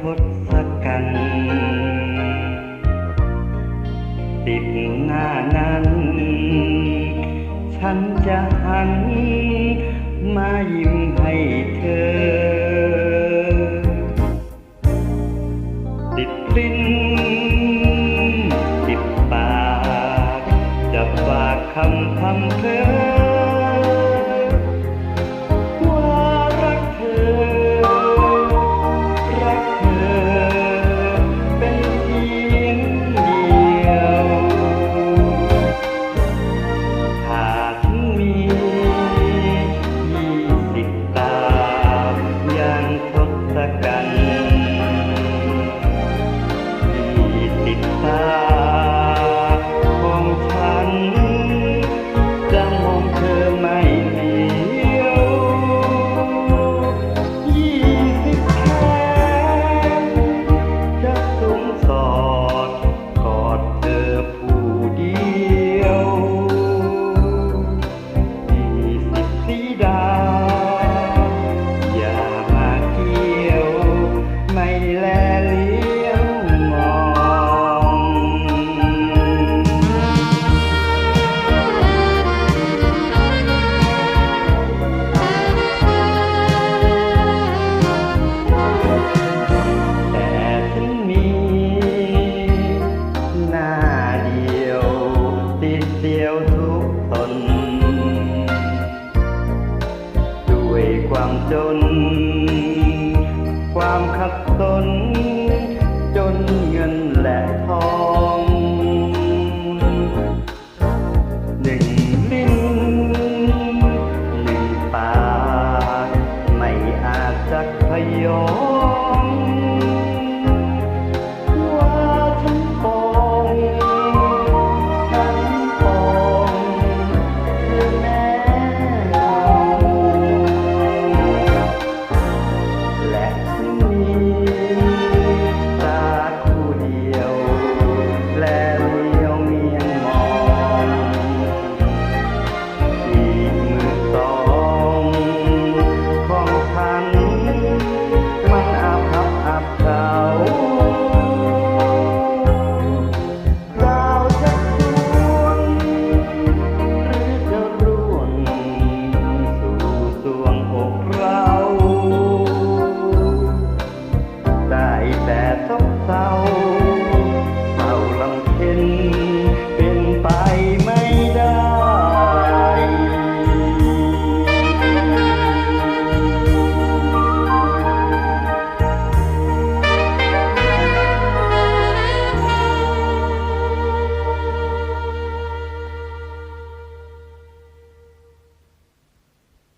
ทศกัณฐ์ติดหน้านั้น ฉันจะหัน มายิ้มให้เธอ ติดลิ้นติดปาก จะฝากคำคำเธอ ความจน ความขัดสน